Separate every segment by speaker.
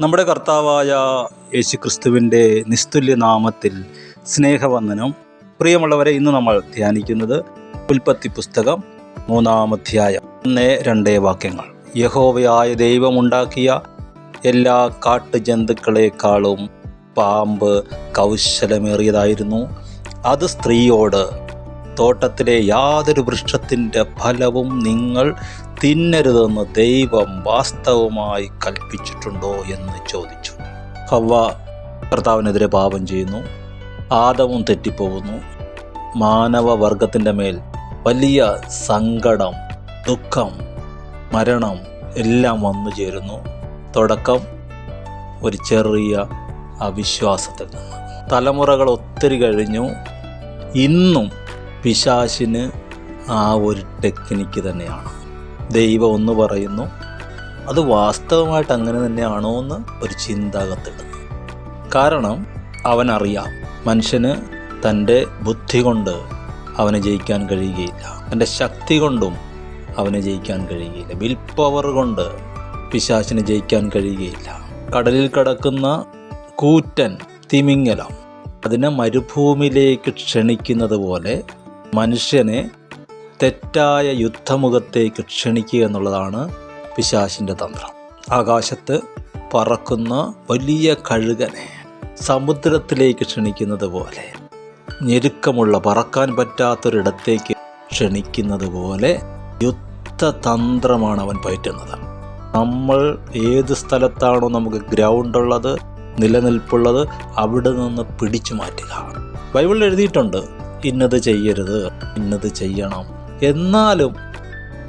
Speaker 1: നമ്മുടെ കർത്താവായ യേശുക്രിസ്തുവിന്റെ നിസ്തുല്യ നാമത്തിൽ സ്നേഹവന്ദനം. പ്രിയമുള്ളവരെ ഇന്ന് നമ്മൾ ധ്യാനിക്കുന്നത് ഉൽപ്പത്തി പുസ്തകം മൂന്നാം അധ്യായം. ഒന്നേ രണ്ടേ വാക്യങ്ങൾ. യഹോവയായ ദൈവമുണ്ടാക്കിയ എല്ലാ കാട്ടുജന്തുക്കളെക്കാളും പാമ്പ് കൗശലമേറിയതായിരുന്നു. അത് സ്ത്രീയോട് തോട്ടത്തിലെ യാതൊരു വൃക്ഷത്തിന്റെ ഫലവും നിങ്ങൾ തിന്നരുതെന്ന് ദൈവം വാസ്തവമായി കൽപ്പിച്ചിട്ടുണ്ടോ എന്ന് ചോദിച്ചു. ഹവ കർത്താവിനെതിരെ പാപം ചെയ്യുന്നു. ആദവും തെറ്റിപ്പോകുന്നു. മാനവവർഗത്തിന്റെ മേൽ വലിയ സങ്കടം ദുഃഖം മരണം എല്ലാം വന്നു ചേരുന്നു. തുടക്കം ഒരു ചെറിയ അവിശ്വാസത്തിൽ നിന്ന്. തലമുറകൾ ഒത്തിരി കഴിഞ്ഞു. ഇന്നും പിശാശിന് ആ ഒരു ടെക്നിക്ക് തന്നെയാണ്. ദൈവം ഒന്ന് പറയുന്നു അത് വാസ്തവമായിട്ട് അങ്ങനെ തന്നെയാണോ എന്ന് ഒരു ചിന്താകത്തിടുന്നു കാരണം അവനറിയാം മനുഷ്യന് തന്റെ ബുദ്ധി കൊണ്ട് അവനെ ജയിക്കാൻ കഴിയുകയില്ല. തന്റെ ശക്തി കൊണ്ടും അവനെ ജയിക്കാൻ കഴിയുകയില്ല. വിൽ പവർ കൊണ്ട് പിശാചിനെ ജയിക്കാൻ കഴിയുകയില്ല. കടലിൽ കിടക്കുന്ന കൂറ്റൻ തിമിങ്ങലം അതിനെ മരുഭൂമിയിലേക്ക് ക്ഷണിക്കുന്നത് പോലെ മനുഷ്യനെ തെറ്റായ യുദ്ധമുഖത്തേക്ക് ക്ഷണിക്കുക എന്നുള്ളതാണ് പിശാശിന്റെ തന്ത്രം. ആകാശത്ത് പറക്കുന്ന വലിയ കഴുകനെ സമുദ്രത്തിലേക്ക് ക്ഷണിക്കുന്നത് പോലെ ഞെരുക്കമുള്ള പറക്കാൻ പറ്റാത്തൊരിടത്തേക്ക് ക്ഷണിക്കുന്നത് പോലെ യുദ്ധതന്ത്രമാണ് അവൻ പയറ്റുന്നത്. നമ്മൾ ഏത് സ്ഥലത്താണോ നമുക്ക് ഗ്രൗണ്ട് ഉള്ളത് നിലനിൽപ്പുള്ളത് അവിടെ നിന്ന് പിടിച്ചു മാറ്റുക. ബൈബിളിൽ എഴുതിയിട്ടുണ്ട് ഇന്നത് ചെയ്യരുത് ഇന്നത് ചെയ്യണം. എന്നാലും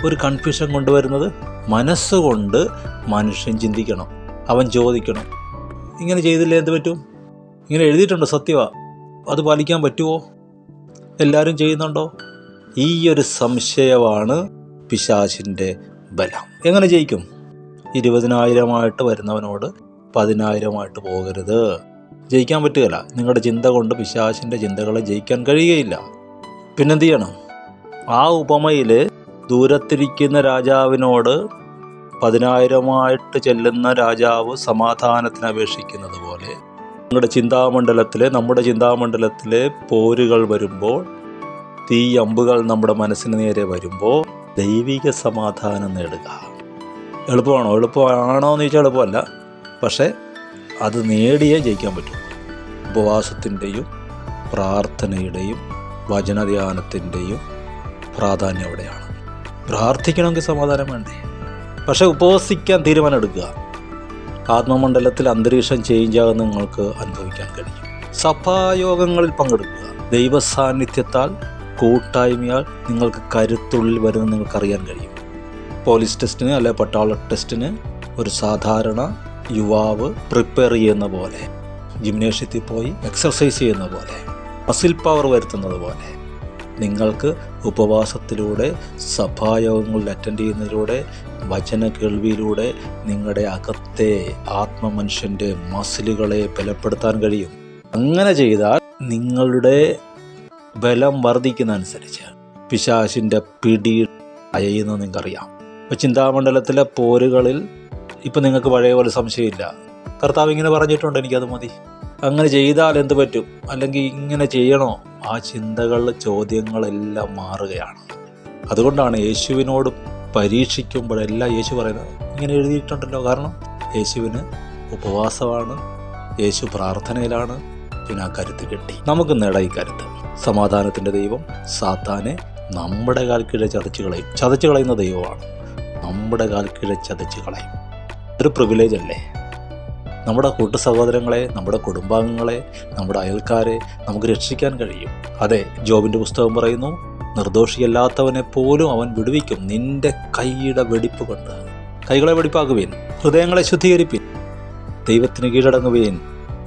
Speaker 1: ഒരു കൺഫ്യൂഷൻ കൊണ്ടുവരുന്നത് മനസ്സുകൊണ്ട് മനുഷ്യൻ ചിന്തിക്കണം അവൻ ചോദിക്കണം. ഇങ്ങനെ ചെയ്തില്ലേ എന്ത് പറ്റും? ഇങ്ങനെ എഴുതിയിട്ടുണ്ടോ സത്യവ? അത് പാലിക്കാൻ പറ്റുമോ എല്ലാവരും ചെയ്യുന്നുണ്ടോ? ഈ ഒരു സംശയമാണ് പിശാചിന്റെ ബലം. എങ്ങനെ ജയിക്കും? ഇരുപതിനായിരമായിട്ട് വരുന്നവനോട് പതിനായിരമായിട്ട് പോകരുത്. ജയിക്കാൻ പറ്റുകയില്ല. നിങ്ങളുടെ ചിന്ത കൊണ്ട് പിശാശിന്റെ ചിന്തകളെ ജയിക്കാൻ കഴിയുകയില്ല. പിന്നെന്ത് ചെയ്യണം ആ ഉപമയിൽ ദൂരത്തിരിക്കുന്ന രാജാവിനോട് പതിനായിരമായിട്ട് ചെല്ലുന്ന രാജാവ് സമാധാനത്തിന് അപേക്ഷിക്കുന്നത് പോലെ നിങ്ങളുടെ ചിന്താമണ്ഡലത്തിലെ നമ്മുടെ ചിന്താമണ്ഡലത്തിലെ പോരുകൾ വരുമ്പോൾ തീ അമ്പുകൾ നമ്മുടെ മനസ്സിന് നേരെ വരുമ്പോൾ ദൈവിക സമാധാനം നേടുക. എളുപ്പമാണോ? എളുപ്പമാണോ എന്ന് ചോദിച്ചാൽ എളുപ്പമല്ല. പക്ഷേ അത് നേടിയേ ജയിക്കാൻ പറ്റും. ഉപവാസത്തിന്റെയും പ്രാർത്ഥനയുടെയും വചനധ്യാനത്തിന്റെയും പ്രാധാന്യം അവിടെയാണ്. പ്രാർത്ഥിക്കണമെങ്കിൽ സമാധാനം വേണ്ടേ? പക്ഷേ ഉപവസിക്കാൻ തീരുമാനം എടുക്കുക ആത്മമണ്ഡലത്തിൽ അന്തരീക്ഷം ചേഞ്ച് ആകുന്ന നിങ്ങൾക്ക് അനുഭവിക്കാൻ കഴിയും. സഭായോഗങ്ങളിൽ പങ്കെടുക്കുക. ദൈവ സാന്നിധ്യത്താൽ കൂട്ടായ്മയാൽ നിങ്ങൾക്ക് കരുത്തുള്ളിൽ വരുന്ന നിങ്ങൾക്ക് അറിയാൻ കഴിയും. പോലീസ് ടെസ്റ്റിന് അല്ലെ പട്ടാള ടെസ്റ്റിന് ഒരു സാധാരണ യുവാവ് പ്രിപ്പയർ ചെയ്യുന്ന പോലെ. ജിംനേഷ്യത്തിൽ പോയി എക്സർസൈസ് ചെയ്യുന്ന പോലെ മസിൽ പവർ വരുത്തുന്നത് പോലെ നിങ്ങൾക്ക് ഉപവാസത്തിലൂടെ സഭായോഗങ്ങളിൽ അറ്റൻഡ് ചെയ്യുന്നതിലൂടെ വചന കേൾവിയിലൂടെ നിങ്ങളുടെ അകത്തെ ആത്മമനുഷ്യന്റെ മസിലുകളെ ബലപ്പെടുത്താൻ കഴിയും. അങ്ങനെ ചെയ്താൽ നിങ്ങളുടെ ബലം വർദ്ധിക്കുന്നതനുസരിച്ച് പിശാശിന്റെ പിടി അയയുന്നത് നിങ്ങൾക്കറിയാം. ഇപ്പോൾ ചിന്താമണ്ഡലത്തിലെ പോരുകളിൽ ഇപ്പം നിങ്ങൾക്ക് പഴയ പോലെ സംശയമില്ല. കർത്താവ് ഇങ്ങനെ പറഞ്ഞിട്ടുണ്ട് എനിക്കത് മതി. അങ്ങനെ ചെയ്താൽ എന്ത് പറ്റും? അല്ലെങ്കിൽ ഇങ്ങനെ ചെയ്യണോ? ആ ചിന്തകളിലെ ചോദ്യങ്ങളെല്ലാം മാറുകയാണ്. അതുകൊണ്ടാണ് യേശുവിനോട് പരീക്ഷിക്കുമ്പോഴെല്ലാം യേശു പറയുന്നത്. ഇങ്ങനെ എഴുതിയിട്ടുണ്ടല്ലോ. കാരണം യേശുവിന് ഉപവാസമാണ് യേശു പ്രാർത്ഥനയിലാണ് പിന്നെ ആ കരുത്ത് കിട്ടി. നമുക്ക് നേടാം ഈ കരുത്ത്. സമാധാനത്തിന്റെ ദൈവം സാത്താനെ നമ്മുടെ കാൽക്കീഴെ ചതച്ച് കളയും. കളയുന്ന ദൈവമാണ്. നമ്മുടെ കാൽക്കീഴെ ചതച്ച് കളയും. ഒരു പ്രിവിലേജ് അല്ലേ? നമ്മുടെ കൂട്ടു സഹോദരങ്ങളെ നമ്മുടെ കുടുംബാംഗങ്ങളെ നമ്മുടെ അയൽക്കാരെ നമുക്ക് രക്ഷിക്കാൻ കഴിയും. അതെ ജോബിന്റെ പുസ്തകം പറയുന്നു നിർദോഷിയല്ലാത്തവനെ പോലും അവൻ വിടുവിക്കും. നിന്റെ കൈയുടെ വെടിപ്പ് കൊണ്ട്. കൈകളെ വെടിപ്പാക്കുവേൻ ഹൃദയങ്ങളെ ശുദ്ധീകരിപ്പിൻ. ദൈവത്തിന് കീഴടങ്ങുവേൻ.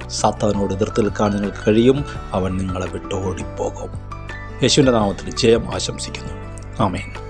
Speaker 1: സാത്താവിനോട് എതിർത്ത് നിൽക്കാൻ നിങ്ങൾക്ക് കഴിയും അവൻ നിങ്ങളെ വിട്ടോടിപ്പോകും. യേശുവിന്റെ നാമത്തിൽ ജയം ആശംസിക്കുന്നു. ആമേൻ.